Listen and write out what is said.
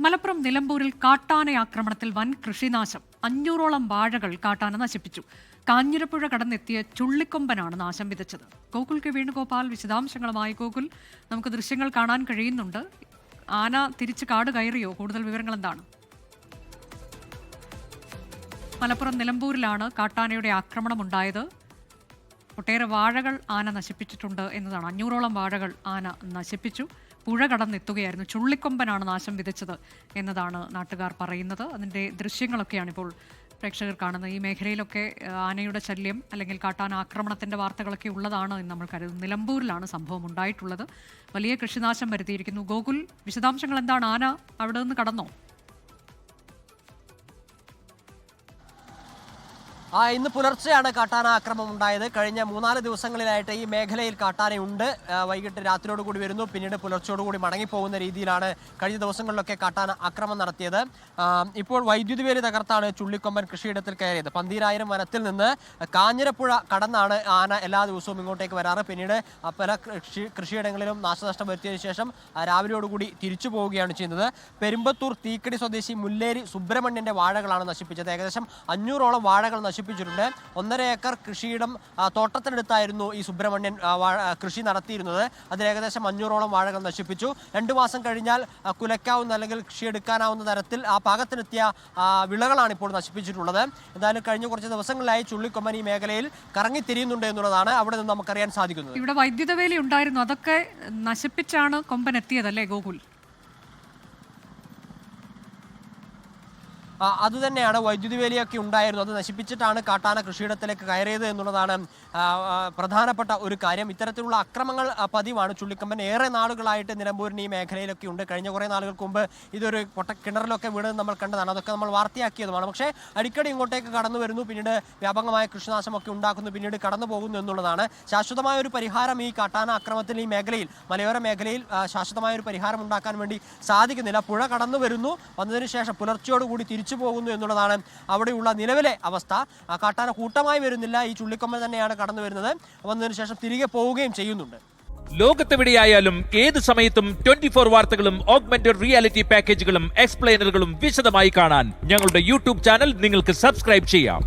മലപ്പുറം നിലമ്പൂരിൽ കാട്ടാന ആക്രമണത്തിൽ വൻ കൃഷിനാശം. അഞ്ഞൂറോളം വാഴകൾ കാട്ടാന നശിപ്പിച്ചു. കാഞ്ഞിരപ്പുഴ കടന്നെത്തിയ ചുള്ളിക്കൊമ്പനാണ് നാശം വിതച്ചത്. ഗോകുൽ കെ വേണുഗോപാൽ വിശദാംശങ്ങളുമായി ഗോകുൽ. നമുക്ക് ദൃശ്യങ്ങൾ കാണാൻ കഴിയുന്നുണ്ട്. ആന തിരിച്ച് കാട് കയറിയോ? കൂടുതൽ വിവരങ്ങൾ എന്താണ്? മലപ്പുറം നിലമ്പൂരിലാണ് കാട്ടാനയുടെ ആക്രമണം ഉണ്ടായത്. ഒട്ടേറെ വാഴകൾ ആന നശിപ്പിച്ചിട്ടുണ്ട് എന്നതാണ്. അഞ്ഞൂറോളം വാഴകൾ ആന നശിപ്പിച്ചു. പുഴ കടന്നെത്തുകയായിരുന്നു. ചുള്ളിക്കൊമ്പനാണ് നാശം വിതച്ചത് എന്നതാണ് നാട്ടുകാർ പറയുന്നത്. അതിന്റെ ദൃശ്യങ്ങളൊക്കെയാണ് ഇപ്പോൾ പ്രേക്ഷകർ കാണുന്നത്. ഈ മേഖലയിലൊക്കെ ആനയുടെ ശല്യം അല്ലെങ്കിൽ കാട്ടാന ആക്രമണത്തിന്റെ വാർത്തകളൊക്കെ ഉള്ളതാണ് എന്ന് നമ്മൾ കരുതുന്നു. നിലമ്പൂരിലാണ് സംഭവം ഉണ്ടായിട്ടുള്ളത്. വലിയ കൃഷിനാശം വരുത്തിയിരിക്കുന്നു. ഗോകുൽ വിശദാംശങ്ങൾ എന്താണ്? ആന അവിടെ നിന്ന് കടന്നോ? ഇന്ന് പുലർച്ചെയാണ് കാട്ടാന ആക്രമം ഉണ്ടായത്. കഴിഞ്ഞ മൂന്നാൽ ദിവസങ്ങളിലായിട്ട് ഈ മേഖലയിൽ കാട്ടാനയുണ്ട് വൈകിട്ട് രാത്രിയോട് കൂടി വരുന്നു. പിന്നീട് പുലർച്ചയോടുകൂടി മടങ്ങിപ്പോകുന്ന രീതിയിലാണ് കഴിഞ്ഞ ദിവസങ്ങളിലൊക്കെ കാട്ടാന ആക്രമം നടത്തിയത്. ഇപ്പോൾ വൈദ്യുതി വേലി തകർത്താണ് ചുള്ളിക്കൊമ്പൻ കൃഷിയിടത്തിൽ കയറിയത്. പന്തീരായിരം വനത്തിൽ നിന്ന് കാഞ്ഞിരപ്പുഴ കടന്നാണ് ആന എല്ലാ ദിവസവും ഇങ്ങോട്ടേക്ക് വരാറ്. പിന്നീട് ആ, പല കൃഷി കൃഷിയിടങ്ങളിലും നാശനഷ്ടം വരുത്തിയതിനു ശേഷം ആ, രാവിലെയോടുകൂടി തിരിച്ചു പോവുകയാണ് ചെയ്യുന്നത്. പെരുമ്പത്തൂർ തീക്കടി സ്വദേശി മുല്ലേരി സുബ്രഹ്മണ്യന്റെ വാഴകളാണ് നശിപ്പിച്ചത്. ഏകദേശം അഞ്ഞൂറോളം വാഴകൾ നശിപ്പിച്ചിട്ടുണ്ട്. ഒന്നര ഏക്കർ കൃഷിയിടം തോട്ടത്തിനടുത്തായിരുന്നു ഈ സുബ്രഹ്മണ്യൻ കൃഷി നടത്തിയിരുന്നത്. അതിൽ ഏകദേശം അഞ്ഞൂറോളം വാഴകൾ നശിപ്പിച്ചു. രണ്ടു മാസം കഴിഞ്ഞാൽ കുലയ്ക്കാവുന്ന അല്ലെങ്കിൽ കൃഷി എടുക്കാനാവുന്ന തരത്തിൽ ആ പാകത്തിനെത്തിയ വിളകളാണ് ഇപ്പോൾ നശിപ്പിച്ചിട്ടുള്ളത്. എന്തായാലും കഴിഞ്ഞ കുറച്ച് ദിവസങ്ങളിലായി ചുള്ളിക്കൊമ്പൻ ഈ മേഖലയിൽ കറങ്ങിത്തിരിയുന്നുണ്ട് എന്നുള്ളതാണ് അവിടെ നിന്ന് നമുക്കറിയാൻ സാധിക്കുന്നത്. ഇവിടെ വൈദ്യുത വേലി ഉണ്ടായിരുന്നു. അതൊക്കെ നശിപ്പിച്ചാണ് കൊമ്പൻ എത്തിയതല്ലേ ഗോകുൽ? അതുതന്നെയാണ് വൈദ്യുതി വേലിയൊക്കെ ഉണ്ടായിരുന്നു. അത് നശിപ്പിച്ചിട്ടാണ് കാട്ടാന കൃഷിയിടത്തിലേക്ക് കയറിയത് എന്നുള്ളതാണ് പ്രധാനപ്പെട്ട ഒരു കാര്യം. ഇത്തരത്തിലുള്ള അക്രമങ്ങൾ പതിവാണ്. ചുള്ളിക്കമ്പൻ ഏറെ നാളുകളായിട്ട് നിലമ്പൂരിന് ഈ മേഖലയിലൊക്കെ ഉണ്ട്. കഴിഞ്ഞ കുറേ നാളുകൾക്ക് മുമ്പ് ഇതൊരു പൊട്ട കിണറിലൊക്കെ വീണത് നമ്മൾ കണ്ടതാണ്. അതൊക്കെ നമ്മൾ വാർത്തയാക്കിയതുമാണ്. പക്ഷേ അടിക്കടി ഇങ്ങോട്ടേക്ക് കടന്നു വരുന്നു. പിന്നീട് വ്യാപകമായ കൃഷിനാശമൊക്കെ ഉണ്ടാക്കുന്നു. പിന്നീട് കടന്നു പോകുന്നു എന്നുള്ളതാണ് ശാശ്വതമായ ഒരു പരിഹാരം ഈ കാട്ടാന അക്രമത്തിൽ ഈ മേഖലയിൽ മലയോര മേഖലയിൽ ശാശ്വതമായ ഒരു പരിഹാരം ഉണ്ടാക്കാൻ വേണ്ടി സാധിക്കുന്നില്ല. പുഴ കടന്നു വരുന്നു. വന്നതിന് ശേഷം പുലർച്ചയോടുകൂടി തിരിച്ചു പോകുന്നു എന്നുള്ളതാണ് അവിടെയുള്ള നിലവിലെ അവസ്ഥ. ആ, കാട്ടാന കൂട്ടമായി വരുന്നില്ല. ഈ ചുള്ളിക്കൊമ്പൻ തന്നെയാണ് കടന്നു വരുന്നത്. വന്നതിന് ശേഷം തിരികെ പോവുകയും ചെയ്യുന്നുണ്ട്. ലോകത്തെവിടെയായാലും ഏത് സമയത്തും ട്വന്റി ഫോർ വാർത്തകളും ഓഗ്മെന്റഡ് റിയാലിറ്റി പാക്കേജുകളും എക്സ്പ്ലെയിനറുകളും വിശദമായി കാണാൻ ഞങ്ങളുടെ യൂട്യൂബ് ചാനൽ നിങ്ങൾക്ക് സബ്സ്ക്രൈബ് ചെയ്യാം.